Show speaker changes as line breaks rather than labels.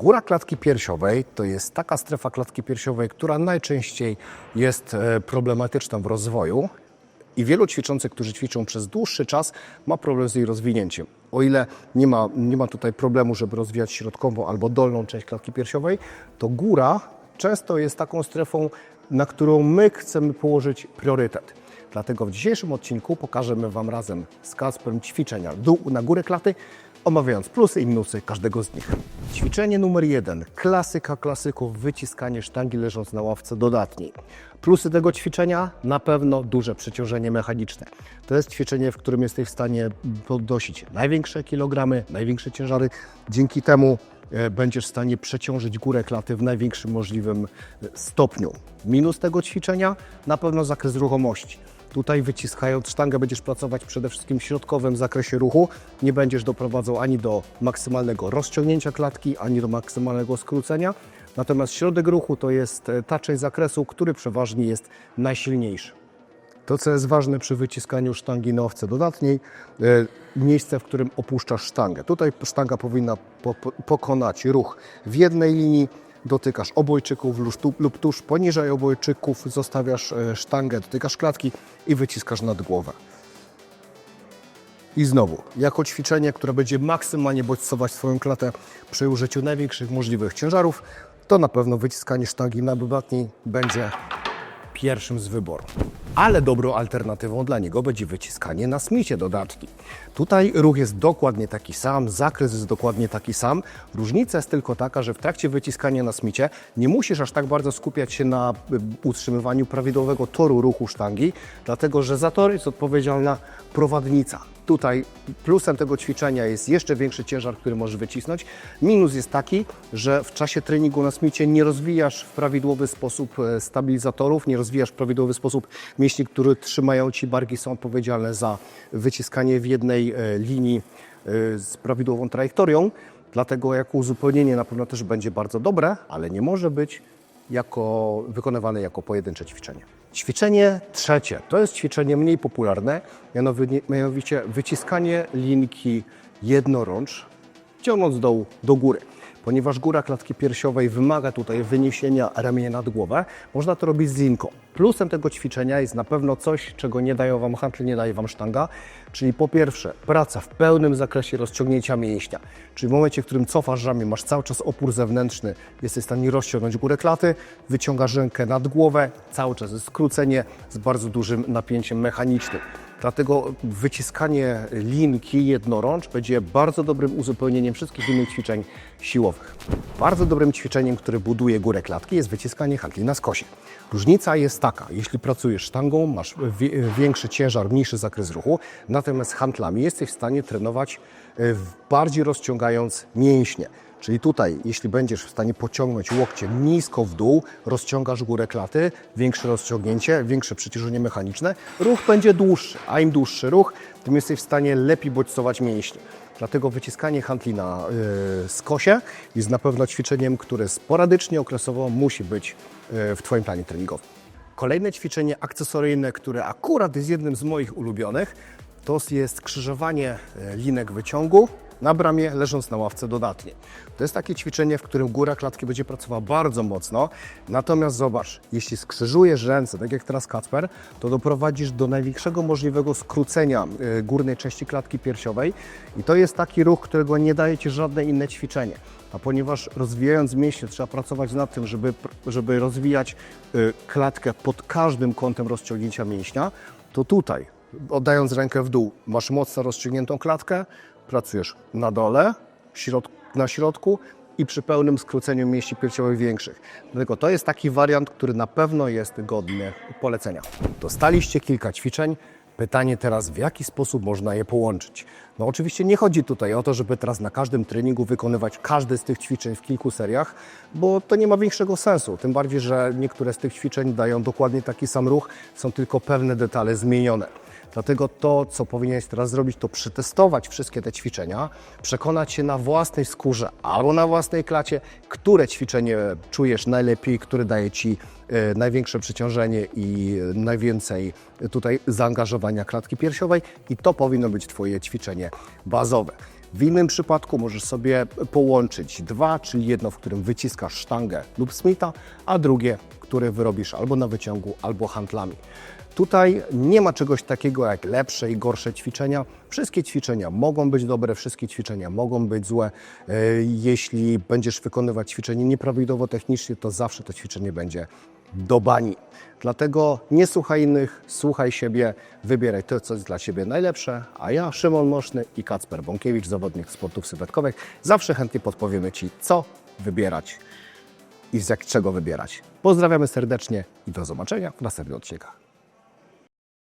Góra klatki piersiowej to jest taka strefa klatki piersiowej, która najczęściej jest e, problematyczna w rozwoju i wielu ćwiczących, którzy ćwiczą przez dłuższy czas, ma problem z jej rozwinięciem. O ile nie ma, nie ma tutaj problemu, żeby rozwijać środkową albo dolną część klatki piersiowej, to góra często jest taką strefą, na którą my chcemy położyć priorytet. Dlatego w dzisiejszym odcinku pokażemy Wam razem z Kasperem ćwiczenia dół na górę klaty, omawiając plusy i minusy każdego z nich. Ćwiczenie numer jeden, klasyka klasyków, wyciskanie sztangi leżąc na ławce dodatniej. Plusy tego ćwiczenia na pewno duże przeciążenie mechaniczne. To jest ćwiczenie, w którym jesteś w stanie podnosić największe kilogramy, największe ciężary. Dzięki temu będziesz w stanie przeciążyć górę klaty w największym możliwym e, stopniu. Minus tego ćwiczenia na pewno zakres ruchomości. Tutaj wyciskając sztangę będziesz pracować przede wszystkim w środkowym zakresie ruchu. Nie będziesz doprowadzał ani do maksymalnego rozciągnięcia klatki, ani do maksymalnego skrócenia. Natomiast środek ruchu to jest e, ta część zakresu, który przeważnie jest najsilniejszy. To, co jest ważne przy wyciskaniu sztangi na owce dodatniej, e, miejsce, w którym opuszczasz sztangę. Tutaj sztanga powinna po, po, pokonać ruch w jednej linii, dotykasz obojczyków lub tu- lub tuż poniżej obojczyków, zostawiasz e, sztangę, dotykasz klatki i wyciskasz nad głowę. I znowu, jako ćwiczenie, które będzie maksymalnie bodźcować swoją klatę przy użyciu największych możliwych ciężarów, to na pewno wyciskanie sztangi na dodatniej będzie pierwszym z wyboru. Ale dobrą alternatywą dla niego będzie wyciskanie na smicie dodatni. Tutaj ruch jest dokładnie taki sam, zakres jest dokładnie taki sam. Różnica jest tylko taka, że w trakcie wyciskania na smicie nie musisz aż tak bardzo skupiać się na y, utrzymywaniu prawidłowego toru ruchu sztangi, dlatego że za tor jest odpowiedzialna prowadnica. Tutaj plusem tego ćwiczenia jest jeszcze większy ciężar, który możesz wycisnąć. Minus jest taki, że w czasie treningu na smicie nie rozwijasz w prawidłowy sposób e, stabilizatorów, nie rozwijasz w prawidłowy sposób mięśni, które trzymają Ci barki, są odpowiedzialne za wyciskanie w jednej e, linii e, z prawidłową trajektorią. Dlatego jako uzupełnienie na pewno też będzie bardzo dobre, ale nie może być jako, wykonywane jako pojedyncze ćwiczenie. Ćwiczenie trzecie to jest ćwiczenie mniej popularne, mianowicie- wyciskanie linki jednorącz, ciągnąc dołu do góry. Ponieważ góra klatki piersiowej wymaga tutaj wyniesienia ramienia nad głowę, można to robić z linką. Plusem tego ćwiczenia jest na pewno coś, czego nie dają Wam handle, nie daje Wam sztanga, czyli po pierwsze praca w pełnym zakresie rozciągnięcia mięśnia, czyli w momencie, w którym cofasz ramię, masz cały czas opór zewnętrzny, jesteś w stanie rozciągnąć górę klaty, wyciągasz rękę nad głowę, cały czas jest skrócenie z bardzo dużym napięciem mechanicznym. Dlatego wyciskanie linki jednorącz będzie bardzo dobrym uzupełnieniem wszystkich innych ćwiczeń siłowych. Bardzo dobrym ćwiczeniem, które buduje górę klatki jest wyciskanie handli na skosie. Różnica jest taka, jeśli pracujesz sztangą, masz większy ciężar, mniejszy zakres ruchu, natomiast handlami jesteś w stanie trenować e, bardziej rozciągając mięśnie. Czyli tutaj, jeśli będziesz w stanie pociągnąć łokciem nisko w dół, rozciągasz górę klaty, większe rozciągnięcie, większe przeciążenie mechaniczne, ruch będzie dłuższy, a im dłuższy ruch, tym jesteś w stanie lepiej bodźcować mięśnie. Dlatego wyciskanie handli na y, skosie jest na pewno ćwiczeniem, które sporadycznie, okresowo musi być y, w Twoim planie treningowym. Kolejne ćwiczenie akcesoryjne, które akurat jest jednym z moich ulubionych, to jest krzyżowanie e, linek wyciągu na bramie, leżąc na ławce dodatnie. To jest takie ćwiczenie, w którym góra klatki będzie pracowała bardzo mocno. Natomiast zobacz, jeśli skrzyżujesz ręce, tak jak teraz Kacper, to doprowadzisz do największego możliwego skrócenia e, górnej części klatki piersiowej. I to jest taki ruch, którego nie daje Ci żadne inne ćwiczenie. A ponieważ rozwijając mięśnie trzeba pracować nad tym, żeby, żeby rozwijać y, klatkę pod każdym kątem rozciągnięcia mięśnia, to tutaj, oddając rękę w dół, masz mocno rozciągniętą klatkę, pracujesz na dole, na środku i przy pełnym skróceniu mięśni piersiowych większych. Dlatego to jest taki wariant, który na pewno jest godny polecenia. Dostaliście kilka ćwiczeń. Pytanie teraz, w jaki sposób można je połączyć? No oczywiście nie chodzi tutaj o to, żeby teraz na każdym treningu wykonywać każde z tych ćwiczeń w kilku seriach, bo to nie ma większego sensu. Tym bardziej, że niektóre z tych ćwiczeń dają dokładnie taki sam ruch, są tylko pewne detale zmienione. Dlatego to, co powinieneś teraz zrobić, to przetestować wszystkie te ćwiczenia, przekonać się na własnej skórze albo na własnej klacie, które ćwiczenie czujesz najlepiej, które daje Ci e, największe przeciążenie i e, najwięcej tutaj zaangażowania klatki piersiowej i to powinno być Twoje ćwiczenie bazowe. W innym przypadku możesz sobie połączyć dwa, czyli jedno, w którym wyciskasz sztangę lub smitha, a drugie, które wyrobisz albo na wyciągu, albo handlami. Tutaj nie ma czegoś takiego jak lepsze i gorsze ćwiczenia. Wszystkie ćwiczenia mogą być dobre, wszystkie ćwiczenia mogą być złe. E, Jeśli będziesz wykonywać ćwiczenie nieprawidłowo technicznie, to zawsze to ćwiczenie będzie do bani. Dlatego nie słuchaj innych, słuchaj siebie, wybieraj to, co jest dla Ciebie najlepsze. A ja, Szymon Moszny i Kacper Bąkiewicz, zawodnik sportów sylwetkowych, zawsze chętnie podpowiemy Ci, co wybierać i z jak czego wybierać. Pozdrawiamy serdecznie i do zobaczenia w następnych odcinkach.